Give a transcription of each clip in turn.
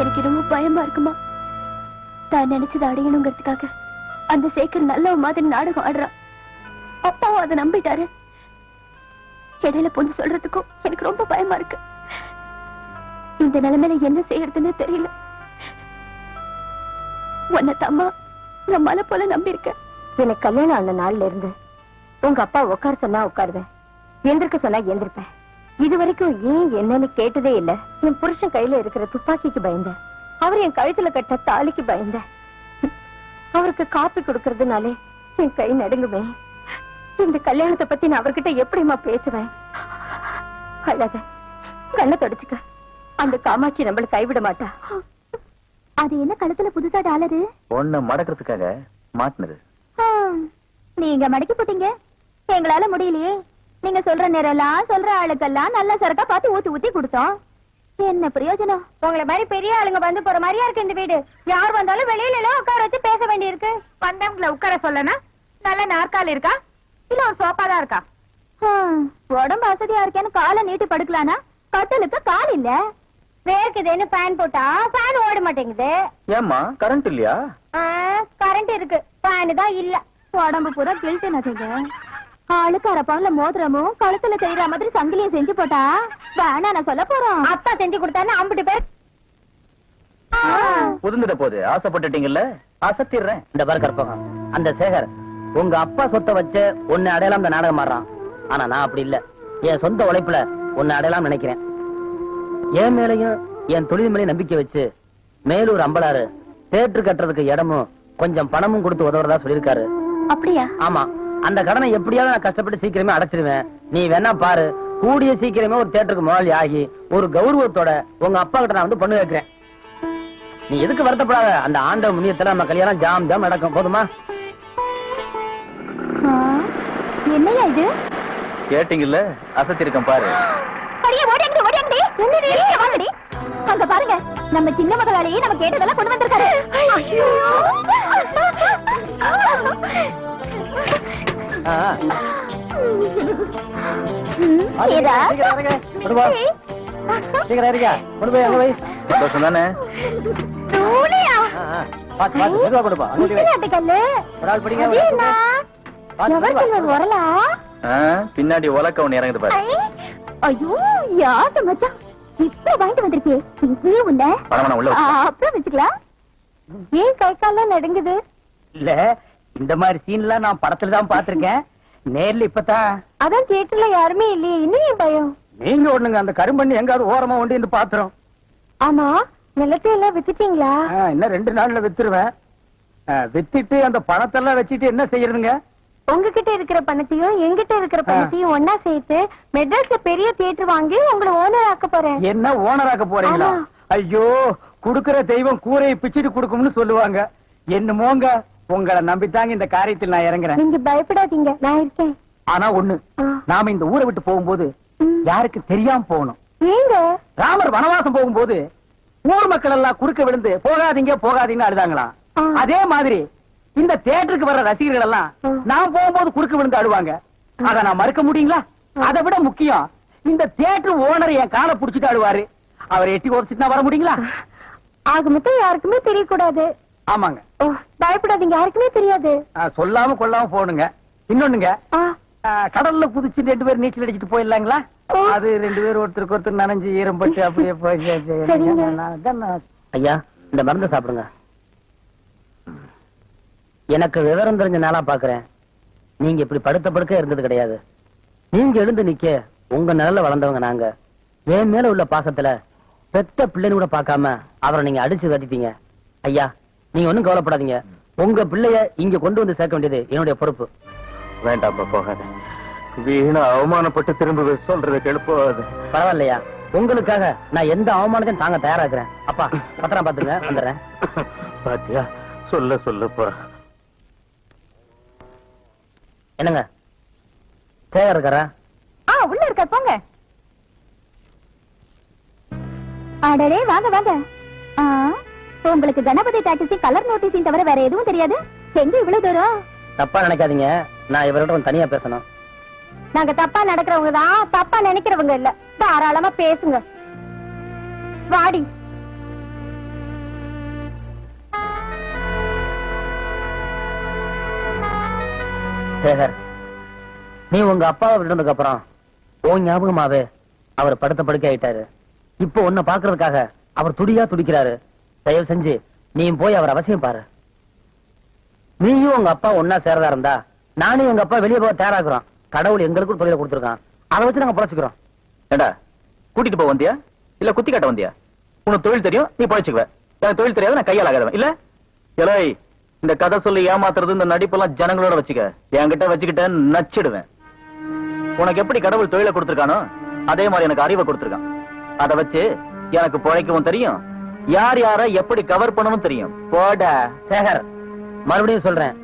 எனக்கு ரொம்ப பயமா இருக்குமா? தான் நினைச்சதை அடையணுங்கிறதுக்காக அந்த சேகர் நல்ல மாதிரி நாடகம் ஆடுறான். அப்பாவும் அதை நம்பிட்டாரு. இடையில பொண்ணு சொல்றதுக்கும் எனக்கு ரொம்ப பயமா இருக்கு. இந்த நிலைமையில என்ன செய்யறதுன்னு தெரியல. உன்னை தம்மா நான் மலை போல நம்பியிருக்கேன். எனக்கு கல்யாணம் ஆன நாள்ல இருந்து உங்க அப்பா உட்கார சொன்னா உட்காருவேன். எந்திருக்க சொன்னா எந்திருப்பேன். இது வரைக்கும் ஏன் என்னன்னு கேட்டதே இல்ல. என் புருஷன் கையில இருக்கிற துப்பாக்கிக்கு பயந்தேன் அவர் என் கழுத்துல கட்ட தாலிக்கு பயந்தேன் அவருக்கு காப்பி கொடுக்கறதுனாலே என் கை நடுங்குமே. இந்த கல்யாணத்தை பத்தி நான் அவர்கிட்ட எப்படிம்மா பேசுவேன்? அழக கண்ணை தொடச்சுக்க. அந்த காமாட்சி நம்மள கைவிட மாட்டா. அது என்ன கழுத்துல புதுசா டாலரு? ஒண்ணு மடக்கிறதுக்காக மாட்டினது. நீங்க மடக்கி போட்டீங்க. எங்களால முடியலையே. நீங்க சொல்ற நேரம்லாம் சொல்ற ஆளுக்கெல்லாம் நல்ல சரக்கா பார்த்து ஊத்தி ஊத்தி கொடுத்தோம். என்ன பிரயோஜனம்? உங்களை மாதிரி பெரிய ஆளுங்க வந்து போற மாதிரியா இருக்கு இந்த வீடு. யார் வந்தாலும் வெளியில எல்லாம் உட்கார வச்சு பேச வேண்டியிருக்கு. வந்தவங்களை உட்கார சொல்லனா? நல்ல நாற்காலி இருக்கா? இல்ல ஒரு சோஃபா தான் இருக்கா? உடம்பு வசதியா இருக்கேன்னு காலை நீட்டி படுக்கலானா? கட்டலுக்கு கால் இல்ல. வேர்க்குதுன்னு ஃபேன் போட்டா ஃபேன் ஓட மாட்டேங்குது. ஏம்மா கரண்ட் இல்லையா? கரண்ட் இருக்கு. ஃபேன் தான் இல்ல. உடம்பு பூரா கில்ட்டு நகைங்க ஆளுக்கு அரை பவுன்ல மோதிரமும் கழுத்துல தெரியுற மாதிரி சங்கிலியும் செஞ்சு போட்டா வேணா நான் சொல்ல போறோம். அப்பா செஞ்சு கொடுத்தான்னு அம்பிட்டு பேர். புதுந்துட போது ஆசைப்பட்டுட்டீங்கல்ல? அசத்திடுறேன். இந்த பாரு கற்பகம். அந்த சேகர் உங்க அப்பா சொத்தை வச்சு உன்னை அடையலாம் இந்த நாடகம் ஆடுறான். ஆனா நான் அப்படி இல்ல. என் சொந்த உழைப்புல உன்னை அடையலாம் நினைக்கிறேன். என் மேலையும் என் தொழில் மேலையும் நம்பிக்கை வச்சு மேலூர் அம்பலாறு தேட்டர் கட்டுறதுக்கு இடமும் கொஞ்சம் பணமும் கொடுத்து உதவுறதா சொல்லியிருக்காரு. அப்படியா? ஆமா. அந்த கடனை எப்படியாவது நான் கஷ்டப்பட்டு சீக்கிரமே அடைச்சிருவேன். நீ வேணா பாரு கூடிய சீக்கிரமே ஒரு தேட்டருக்கு முதலாளி ஆகி ஒரு கௌரவத்தோட உங்க அப்பா கிட்ட நான் வந்து பொண்ணு வைக்கிறேன் நீ எதுக்கு வருத்தப்படாத? அந்த ஆண்ட முன்னியத்துல நம்ம கல்யாணம் ஜாம் ஜாம் நடக்கும். போதுமா? ஆ, என்னய்யா இது? கேட்டீங்கல்ல? அசத்திருக்கேன் பாரு. அடியே என்னடி இங்க வாங்கடி. அங்க பாருங்க நம்ம சின்ன மகளாலேயே நம்ம கேட்டதெல்லாம் கொண்டு வந்திருக்காரு. ஐயோ. சந்தோஷம் தானே. பாத்து பாத்து மெதுவா. ஒரு ஆள் பிடிங்க வரலா? பின்னாடி உலக்க ஒண்ணு இறங்குது பாரு. ஐயோ யாரு மச்சான்? இப்ப வாங்கிட்டு வந்திருக்கே இங்கேயே உன்ன பணம் உள்ள. அப்புறம் வச்சுக்கலாம். ஏன் கை கால்லாம் நடுங்குது? இல்ல இந்த மாதிரி சீன்லாம் நான் படத்துல தான் பாத்திருக்கேன் நேர்ல இப்பதான் அதான் தியேட்டர்ல யாருமே இல்லையே. இன்னும் பயம்? நீங்க ஒண்ணுங்க அந்த கரும்பண்ணி எங்காவது ஓரமா ஒண்டி பாத்துறோம் ஆமா நிலத்தை எல்லாம் வித்துட்டீங்களா இன்னும் ரெண்டு நாள்ல வித்துருவேன். வித்துட்டு அந்த பணத்தெல்லாம் வச்சுட்டு என்ன செய்யறதுங்க? உங்ககிட்ட இருக்கிற பணத்தையும் எங்கிட்ட இருக்கிற பணத்தையும் ஒன்னா சேர்த்து மெட்ராஸ்ல பெரிய தியேட்டர் வாங்கி உங்களை ஓனர் ஆக்க போறேன். என்ன ஓனராக்க போறீங்களா? ஆமா. ஐயோ குடுக்கிற தெய்வம் கூரையை பிச்சுட்டு கொடுக்கும்னு சொல்லுவாங்க. என்னமோங்க? உங்களை நம்பித்தாங்க இந்த காரியத்தில் நான் இறங்குறேன். நீங்க பயப்படாதீங்க நான் இருக்கேன். ஆனா ஒண்ணு. நாம இந்த ஊரை விட்டு போகும்போது. யாருக்கு தெரியாம போகணும். ஏங்க? ராமர் வனவாசம் போகும்போது ஊர் மக்கள் எல்லாம் குறுக்க விழுந்து போகாதீங்க போகாதீங்கன்னு அழுதாங்களாம். அதே மாதிரி இந்த தியேட்டருக்கு வர்ற ரசிகர்கள் எல்லாம். நான் போகும்போது குறுக்க விழுந்து அழுவாங்க. அத நான் மறுக்க முடியுங்களா? அதை விட முக்கியம் இந்த தியேட்டர் ஓனர் என் காலை புடிச்சிட்டு அழுவாரு. அவர் எட்டி உதச்சிட்டு வர முடியுங்களா? ஆக மொத்தம் யாருக்குமே தெரியக்கூடாது. ஆமாங்க. ஓ பயப்படாதீங்க. யாருக்குமே தெரியாது. சொல்லாம கொள்ளாம போகணுங்க. இன்னொன்னுங்க. கடல்ல குதிச்சு ரெண்டு பேரும் நீச்சல் அடிச்சிட்டு போயிடலாங்களா. அது ரெண்டு பேரும் ஒருத்தருக்கு ஒருத்தர் நனைஞ்சு ஈரம்பட்டு அப்படியே போய் சரிங்க. ஐயா இந்த மருந்து சாப்பிடுங்க. எனக்கு விவரம் தெரிஞ்ச நாளா பாக்குறேன். நீங்க இப்படி படுத்த படுக்க இருந்தது கிடையாது. நீங்க எழுந்து நிக்க உங்க நிழல்ல வளர்ந்தவங்க நாங்க. என் மேல உள்ள பாசத்துல பெத்த பிள்ளைன்னு கூட பார்க்காம அவரை நீங்க அடிச்சு கட்டிட்டீங்க ஐயா நீங்க ஒண்ணும் கவலைப்படாதீங்க. உங்க பிள்ளைய இங்க கொண்டு வந்து சேர்க்க வேண்டியது என்னுடைய பொறுப்பு. வேண்டாம்ப்பா போகாத. வீணா அவமானப்பட்டு திரும்ப சொல்றதை கெடுப்பாது பரவாயில்லையா? உங்களுக்காக நான் எந்த அவமானத்தையும் தாங்க தயாராக்குறேன் அப்பா பத்திரம் பாத்துங்க வந்துடுறேன். பாத்தியா? சொல்ல சொல்லப்பா. என்னங்க? சேகர் இருக்காரா? ஆ உள்ள இருக்க போங்க. அடடே வாங்க வாங்க. ஆ, இப்ப உங்களுக்கு கணபதி டாக்ஸி கலர் நோட்டீஸ் தவிர வேற எதுவும் தெரியாது? எங்க இவ்வளவு தூரம்? தப்பா நினைக்காதீங்க. நான் இவரோட தனியா பேசணும். நாங்க தப்பா நடக்கிறவங்க தான். தப்பா நினைக்கிறவங்க இல்ல. தாராளமா பேசுங்க. வாடி. சேகர் நீ உங்க அப்பாவை விட்டதுக்கு அப்புறம் உன் ஞாபகமாவே அவர் படுத்த படுக்க ஆயிட்டாரு இப்போ உன்னை பாக்குறதுக்காக அவர் துடியா துடிக்கிறாரு. தயவு செஞ்சு நீ போய் அவர் அவசியம் பாரு. நீயும் உங்க அப்பா ஒன்னா சேரதா இருந்தா நானும் எங்க அப்பா வெளியே போக தயாராகிறோம். கடவுள் எங்களுக்கும் தொழில கொடுத்துருக்கான். அதை வச்சு நாங்க பொழைச்சுக்கிறோம். ஏண்டா கூட்டிட்டு போக வந்தியா? இல்ல குத்தி காட்ட வந்தியா? உனக்கு தொழில் தெரியும் நீ பழச்சுக்குவ. எனக்கு தொழில் தெரியாது நான் கையால் ஆகாதவன். இல்ல? எலோய் இந்த கதை சொல்லி ஏமாத்துறது இந்த நடிப்பெல்லாம் ஜனங்களோட வச்சுக்க. என்கிட்ட வச்சுக்கிட்ட நச்சிடுவேன். உனக்கு எப்படி கடவுள் தொழில கொடுத்துருக்கானோ அதே மாதிரி எனக்கு அறிவை கொடுத்துருக்கான். அதை வச்சு எனக்கு பிழைக்கவும் தெரியும் யார் யார எப்படி கவர் பண்ணவும் தெரியும். போடா சேகர் மறுபடியும் சொல்றேன்.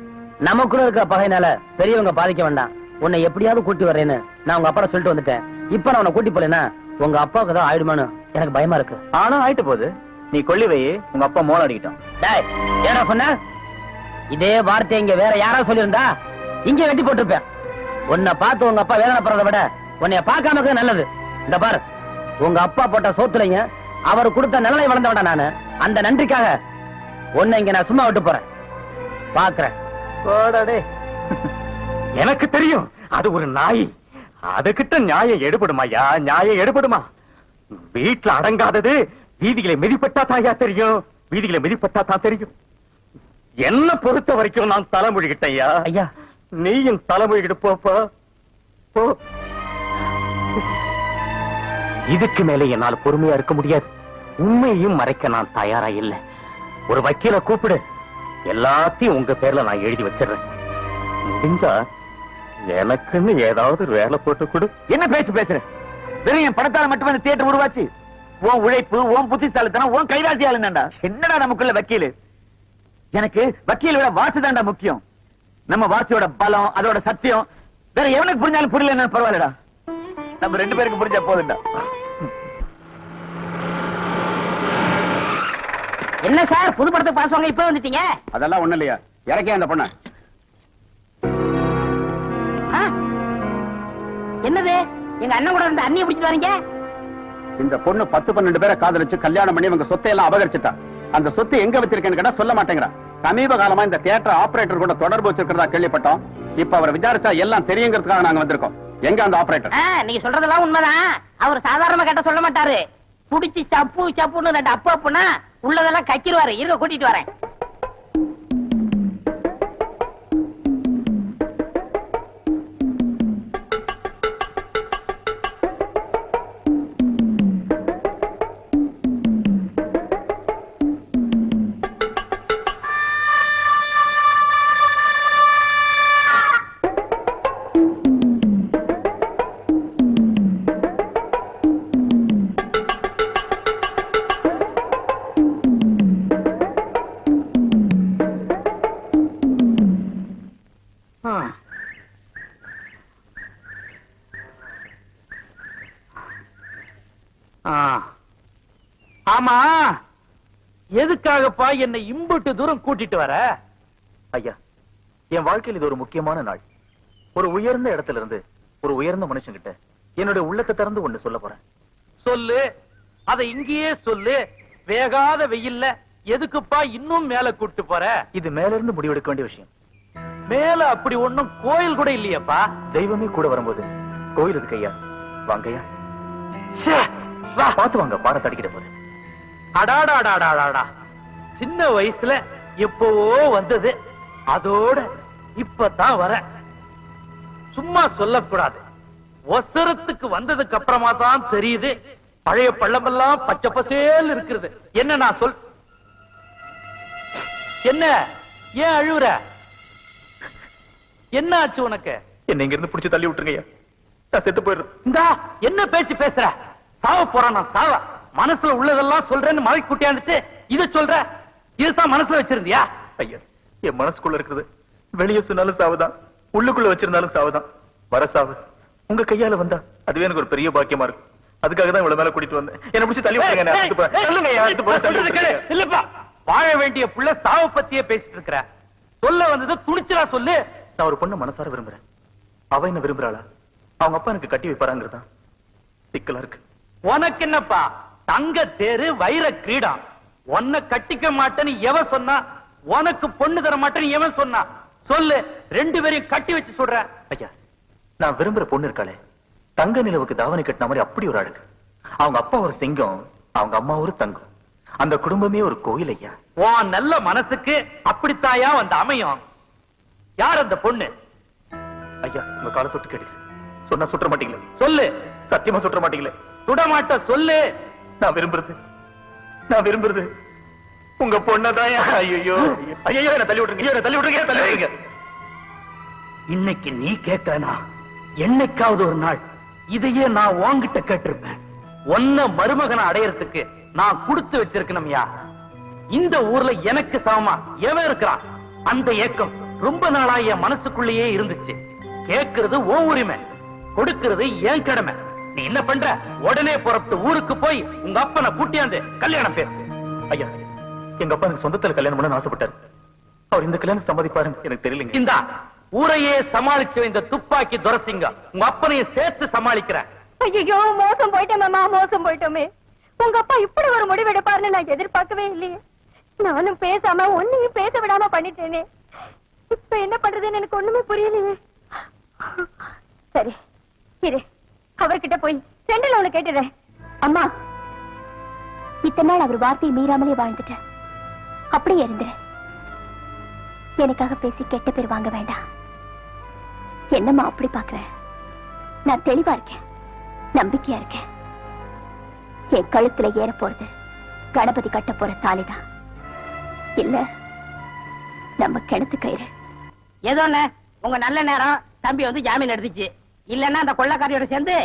நமக்குள்ள இருக்க பகைனால பெரியவங்க பாதிக்க வேண்டாம். உன்னை எப்படியாவது கூட்டி வர்றேன்னு நான் உங்க அப்பா சொல்லிட்டு வந்துட்டேன். இப்ப நான் உன்னை கூட்டி போலேன்னா உங்க அப்பாவுக்கு தான் ஆயிடுமான்னு எனக்கு பயமா இருக்கு. ஆனா ஆயிட்டு போகுது. நீ கொள்ளி வை உங்க அப்பா மோளம் அடிக்கிட்டான் டேய் ஏடா சொன்ன? இதே வார்த்தை இங்க வேற யாரா சொல்லியிருந்தா இங்க வெட்டி போட்டிருப்பேன். உன்னை பார்த்து உங்க அப்பா வேதனைப்படுறதை விட உன்னைய பார்க்காம நல்லது. இந்த பாரு உங்க அப்பா போட்ட சோத்துலைங்க அவர் கொடுத்த நிழலை வளர்ந்தவடா நானு. அந்த நன்றிக்காக உன்னை இங்க நான் சும்மா விட்டு போறேன். பாக்குறேன். எனக்கு தெரியும் அது ஒரு நாய். அதுகிட்ட நியாயம் எடுபடுமாயா நியாயம் எடுபடுமா? வீட்டுல அடங்காதது வீதிகளை மிதிப்பட்டா தாயா தெரியும். வீதிகளை மிதிப்பட்டா தான் தெரியும். என்ன பொறுத்த வரைக்கும் நான் தலைமொழிகிட்டேயா ஐயா? நீயும் தலைமொழிகிட்டு போப்பா போ. இதுக்கு மேல என்னால பொறுமையா இருக்க முடியாது. உண்மையையும் மறைக்க நான் தயாரா இல்ல. ஒரு வக்கீல கூப்பிடு. எல்லாத்தையும் உங்க பேர்ல நான் எழுதி வச்சிடுறேன். முடிஞ்சா எனக்குன்னு ஏதாவது வேலை போட்டு கொடு. என்ன பேச்சு பேசுறேன் வெறும் என் படத்தால மட்டும் இந்த தியேட்டர் உருவாச்சு. உன் உழைப்பு உன் புத்திசாலித்தனம் உன் கைராசி ஆளுந்தாண்டா என்னடா நமக்குள்ள வக்கீல்? எனக்கு வக்கீல் விட வார்த்தை முக்கியம். நம்ம வாசியோட பலம் அதோட சத்தியம். வேற எவனுக்கு புரிஞ்சாலும் புரியல என்ன பரவாயில்லடா. நம்ம ரெண்டு பேருக்கு புரிஞ்சா போதும்டா. என்ன சார் புது படத்துக்கு பாஸ் வாங்க இப்ப வந்துட்டீங்க? அதெல்லாம் ஒண்ணு இல்லையா? இறக்கே அந்த பொண்ண? என்னது? எங்க அண்ணன் கூட இருந்த அண்ணியை பிடிச்சிட்டு வரீங்க? இந்த பொண்ணு பத்து பன்னெண்டு பேரை காதலிச்சு கல்யாணம் பண்ணி இவங்க சொத்தை எல்லாம் அபகரிச்சுட்டா. அந்த சொத்து எங்க வச்சிருக்கேன்னு கேட்டா சொல்ல மாட்டேங்கிறா. சமீப காலமா இந்த தியேட்டர் ஆபரேட்டர் கூட தொடர்பு வச்சிருக்கிறதா கேள்விப்பட்டோம். இப்ப அவரை விசாரிச்சா எல்லாம் தெரியுங்கிறதுக்காக நாங்க வந்திருக்கோம். எங்க அந்த ஆபரேட்டர் ஆ, நீங்க சொல்றதெல்லாம் உண்மைதான். அவர் சாதாரணமா கேட்ட சொல்ல மாட்டாரு. புடிச்சு சப்பு சப்புன்னு ரெண்டு அப்பு அப்புனா உள்ளதெல்லாம் கக்கிடுவாரு இருக்க கூட்டிட்டு வரேன். ஆமா. எதுக்காகப்பா என்னை இம்புட்டு தூரம் கூட்டிட்டு வர? ஐயா என் வாழ்க்கையில் இது ஒரு முக்கியமான நாள். ஒரு உயர்ந்த இடத்துல இருந்து ஒரு உயர்ந்த மனுஷங்கிட்ட என்னுடைய உள்ளத்தை திறந்து ஒண்ணு சொல்ல போறேன். சொல்லு. அதை இங்கேயே சொல்லு. வேகாத வெயில்ல எதுக்குப்பா இன்னும் மேல கூட்டு போற? இது மேல இருந்து முடிவெடுக்க வேண்டிய விஷயம். மேல அப்படி ஒண்ணும் கோயில் கூட இல்லையேப்பா. தெய்வமே கூட வரும்போது கோயில் இருக்கு ஐயா. வாங்கய்யா வா பார்த்து வாங்க பாட தடிக்கிற போது அடாடாடாடாடாடா சின்ன வயசுல எப்பவோ வந்தது. அதோட இப்பதான் வர. சும்மா சொல்லக்கூடாது. ஒசரத்துக்கு வந்ததுக்கு அப்புறமா தான் தெரியுது. பழைய பள்ளமெல்லாம் பச்சை பசேல் இருக்கிறது. என்ன நான் சொல் என்ன? ஏன் அழுவுற? என்ன ஆச்சு உனக்கு? என்ன இங்க இருந்து புடிச்சு தள்ளி விட்டுருங்க நான் செத்து போயிடுறேன். என்ன பேச்சு பேசுற? சாவ போறான் நான் சாவ. மனசுல உள்ளதெல்லாம் சொல்றேன்னு மலை குட்டியாந்துட்டு இத சொல்ற? இதுதான் மனசுல வச்சிருந்தியா? ஐயா என் மனசுக்குள்ள இருக்குது. வெளியே சொன்னாலும் சாவுதான். உள்ளுக்குள்ள வச்சிருந்தாலும் சாவுதான். வர சாவு. உங்க கையால வந்தா அதுவே எனக்கு ஒரு பெரிய பாக்கியமா இருக்கும். அதுக்காக தான் இவ்வளவு மேல கூட்டிட்டு வந்தேன். என்ன பிடிச்சி தள்ளி. விட்டுருங்க. இல்லப்பா வாழ வேண்டிய புள்ள சாவ பத்தியே பேசிட்டு இருக்கிற. சொல்ல வந்தது துணிச்சலா சொல்லு. நான் ஒரு பொண்ணு மனசார விரும்புறேன். அவ என்ன விரும்புறாளா? அவங்க அப்பா எனக்கு கட்டி வைப்பாராங்கிறதான். சிக்கலா இருக்கு. உனக்கு என்னப்பா? தங்க தேரு வைர கிரீடம். உன்னை கட்டிக்க மாட்டேன்னு எவன் சொன்னா? உனக்கு பொண்ணு தர மாட்டேன்னு எவன் சொன்னா? சொல்லு ரெண்டு பேரையும் கட்டி வச்சு சொல்றேன் ஐயா நான் விரும்புற பொண்ணு இருக்காளே. தங்க நிலவுக்கு தாவணி கட்டின மாதிரி அப்படி ஒரு அழகு அவங்க அப்பா ஒரு சிங்கம் அவங்க அம்மா ஒரு தங்கம். அந்த குடும்பமே ஒரு கோயில் ஐயா. உன் நல்ல மனசுக்கு அப்படித்தாயா வந்து அமையும். யார் அந்த பொண்ணு? ஐயா உங்க காலை தொட்டு கேட்டு சொன்னா சுற்ற மாட்டீங்களே. சொல்லு. சத்தியமா சுற்ற மாட்டீங்களே. சுடமாட்ட சொல்லு. நான் விரும்புறது. நான் விரும்புறது. உங்க பொண்ணதான் ஐயோ ஐயோ என்ன தள்ளி விட்டுருங்க. தள்ளி விட்டுருங்க தள்ளி வைங்க இன்னைக்கு நீ கேட்டனா? என்னைக்காவது ஒரு நாள் இதையே நான் உன்கிட்ட கேட்டிருப்பேன். ஒன்ன மருமகனை அடையறதுக்கு நான் கொடுத்து வச்சிருக்கணும்யா. இந்த ஊர்ல எனக்கு சமமா? எவன் இருக்கிறான்? அந்த ஏக்கம் ரொம்ப நாளா என் மனசுக்குள்ளேயே இருந்துச்சு. கேட்கறது ஓ உரிமை. கொடுக்கிறது என் கடமை. நீ என்ன பண்ற? உடனே புறப்பட்டு ஊருக்கு போய் உங்க அப்பனை கூட்டியாந்து கல்யாணம் பேசு. ஐயா எங்க அப்பா எனக்கு சொந்தத்துல கல்யாணம் பண்ண ஆசைப்பட்டாரு. அவர் இந்த கல்யாணம் சம்மதிப்பாருன்னு எனக்கு தெரியலங்க. இந்தா ஊரையே சமாளிச்ச இந்த துப்பாக்கி துரசிங்க. உங்க அப்பனையும் சேர்த்து சமாளிக்கிற ஐயோ மோசம் போயிட்டேன் மாமா மோசம் போயிட்டோமே. உங்க அப்பா இப்படி ஒரு முடிவு எடுப்பாருன்னு நான் எதிர்பார்க்கவே இல்லையே. நானும் பேசாம ஒன்னையும் பேச விடாம பண்ணிட்டேனே. இப்ப என்ன பண்றதுன்னு எனக்கு ஒண்ணுமே புரியலையே. சரி இரு. அவர்கிட்ட போய் ரெண்டுல ஒண்ணு கேட்டுறேன் அம்மா இத்தனை நாள் அவர் வார்த்தையை மீறாமலே வாழ்ந்துட்டேன். அப்படியே இருந்துரு. எனக்காக பேசி கெட்ட பேர் வாங்க வேண்டாம். என்னம்மா அப்படி பாக்குற நான் தெளிவா இருக்கேன். நம்பிக்கையா இருக்கேன். என் கழுத்துல ஏற போறது கணபதி கட்ட போற தாலிதான். இல்ல நம்ம கிணத்து கயிறு ஏதோ உங்க நல்ல நேரம் தம்பி வந்து ஜாமீன் எடுத்துச்சு. இல்லன்னா அந்த கொள்ளக்காரியோட சேர்ந்து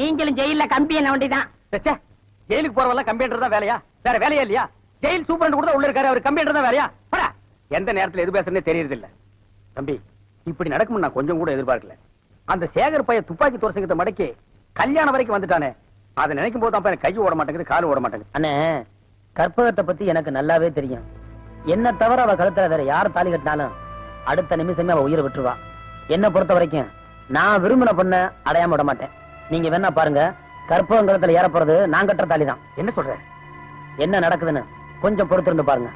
நீங்களும் ஜெயில கம்பி என்ன வேண்டிதான். ச்சே, ஜெயிலுக்கு போறவெல்லாம் கம்ப்யூட்டர் தான் வேலையா? வேற வேலையா இல்லையா? ஜெயில் சூப்பரண்ட் கூட உள்ள இருக்காரு. அவர் கம்ப்யூட்டர் தான் வேலையா? போடா. எந்த நேரத்துல எது பேசுறதே தெரியறது இல்ல தம்பி இப்படி நடக்கும் நான் கொஞ்சம் கூட எதிர்பார்க்கல. அந்த சேகர் பைய துப்பாக்கி துரசங்கத்தை மடக்கி கல்யாணம் வரைக்கும் வந்துட்டானே. அதை நினைக்கும் போது தான் கை ஓட மாட்டேங்குது கால் ஓட மாட்டேங்குது. அண்ணே கற்பகத்தை பத்தி எனக்கு நல்லாவே தெரியும். என்ன தவிர அவ கழுத்துல வேற யார் தாலி கட்டினாலும் அடுத்த நிமிஷமே அவ உயிரை விட்டுருவா. என்ன பொறுத்த வரைக்கும் நான் விரும்பின பொண்ண அடையாம விட மாட்டேன். நீங்க வேணா பாருங்க கற்பகம் கழுத்துல ஏற போறது நான் கட்டுற தாலி தான். என்ன சொல்ற? என்ன நடக்குதுன்னு கொஞ்சம் பொறுத்திருந்து பாருங்க.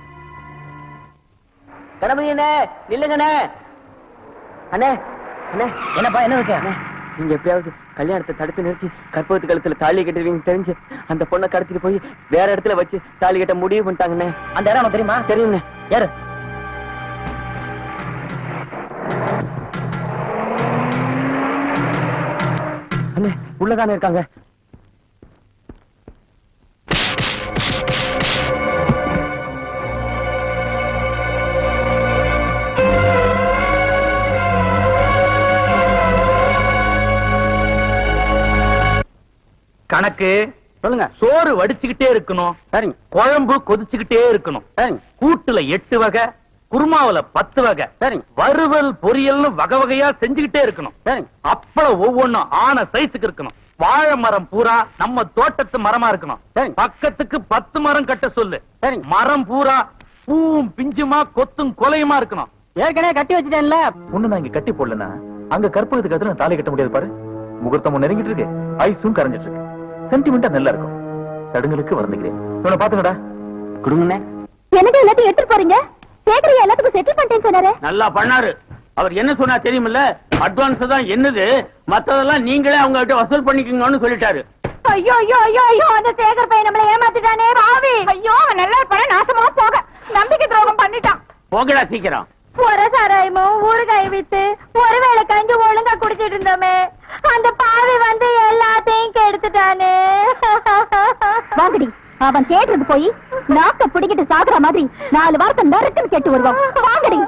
கணபதியண்ணே நில்லுங்கண்ணே அண்ணே. அண்ணே என்னப்பா என்ன விஷயம்? நீங்க எப்படியாவது கல்யாணத்தை தடுத்து நிறுத்தி கற்பகத்து கழுத்துல தாலி கட்டுவீங்க தெரிஞ்சு அந்த பொண்ணை கடத்திட்டு போய் வேற இடத்துல வச்சு தாலி கட்ட முடிவு பண்ணிட்டாங்கண்ணே. அந்த இடம் தெரியுமா? தெரியும்ண்ணே. ஏறு. உள்ளதானே இருக்காங்க? கணக்கு சொல்லுங்க. சோறு வடிச்சுக்கிட்டே இருக்கணும். சரிங்க. குழம்பு கொதிச்சுக்கிட்டே இருக்கணும். சரிங்க. கூட்டுல எட்டு வகை குருமாவுல பத்து வகை. சரிங்க. வறுவல் பொரியல்னு வகை வகையா செஞ்சுக்கிட்டே இருக்கணும். சரிங்க. அப்பளம் ஒவ்வொன்னும் ஆன சைஸுக்கு இருக்கணும். வாழை மரம் பூரா நம்ம தோட்டத்து மரமா இருக்கணும். சரிங்க. பக்கத்துக்கு பத்து மரம் கட்ட சொல்லு. சரிங்க. மரம் பூரா பூவும் பிஞ்சுமா கொத்தும் கொலையுமா இருக்கணும். ஏற்கனவே கட்டி வச்சுட்டேன்ல. ஒண்ணு நான் இங்க கட்டி போடலன்னா அங்க கற்பகத்துக்கு அதுல நான் தாலி கட்ட முடியாது பாரு. முகூர்த்தமும் நெருங்கிட்டு இருக்கு. ஐஸும் கரைஞ்சிட்டு இருக்கு. சென்டிமெண்டா நல்லா இருக்கும். தடுங்களுக்கு வருந்துகிறேன் இவனை பாத்துக்கடா கொடுங்கண்ணே எனக்கு எல்லாத்தையும் எடுத்துட்டு போறீங்க? சேகரி எல்லாத்துக்கும் செட்டில் பண்ணிட்டேன்னு சொன்னாரு. நல்லா பண்ணாரு. அவர் என்ன சொன்னா தெரியுமில்ல? அட்வான்ஸ் தான் என்னது? மத்ததெல்லாம் நீங்களே அவங்க கிட்ட வசூல் பண்ணிக்கோங்கன்னு சொல்லிட்டாரு. ஐயோ ஐயோ ஐயோ ஐயோ அந்த சேகர் பையன் நம்மள ஏமாத்திட்டானே பாவி. ஐயோ அவன் நல்லா இருப்பான? நாசமா போக. நம்பிக்கை துரோகம் பண்ணிட்டான். போகடா சீக்கிரம். ஒரு சாராயமும் ஊறுகாய் வித்து ஒருவேளை கஞ்சி ஒழுங்கா குடிச்சிட்டு இருந்தோமே. அந்த பாவி வந்து எல்லாத்தையும் கெடுத்துட்டானே. வாங்கடி. அவன் கேட்டது போய் நாக்க பிடிக்கிட்டு சாகுற மாதிரி நாலு வாரத்தை நறுக்குன்னு கேட்டு வருவான். வாங்கடி.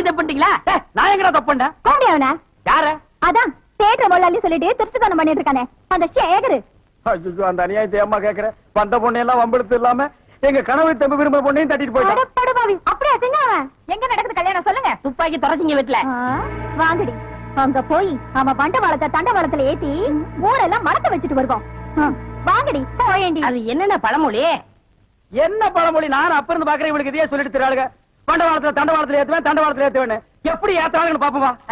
இதை பண்ணிட்டீங்களா? நான் எங்கடா தப்புண்டா கோண்டி அவன. யார? அதான் தேட்டர் முதலாளி சொல்லிட்டு திருட்டுத்தனம் பண்ணிட்டு இருக்கானே அந்த சேகரு. ஐயோ அந்த அநியாயத்தை அம்மா கேக்குறேன் வந்த பொண்ணு எல்லாம் வம்பெடுத்து இல்லாம எங்க கனவு தம்பி விரும்புற பொண்ணையும் தட்டிட்டு போயிட்டான். அப்படியே செஞ்ச அவன்? எங்க நடக்குது கல்யாணம்? சொல்லுங்க. துப்பாக்கி துறச்சிங்க வீட்டுல. வாங்கடி. அங்க போய் அவன் பண்டவாளத்தை தண்டவாளத்துல ஏத்தி ஊரெல்லாம் மறக்க வச்சுட்டு வருவோம் வாங்கடி போயேண்டி. அது என்னென்ன பழமொழி? என்ன பழமொழி? நான் அப்ப இருந்து பாக்குறேன் இவளுக்கு இதையே சொல்லிட்டு தராளுங்க பண்டவாளத்துல தண்டவாளத்துல ஏத்துவேன் தண்டவாளத்துல ஏத்துவேன் எப்படி ஏத்தாளுங்கன்னு பாப்போமா?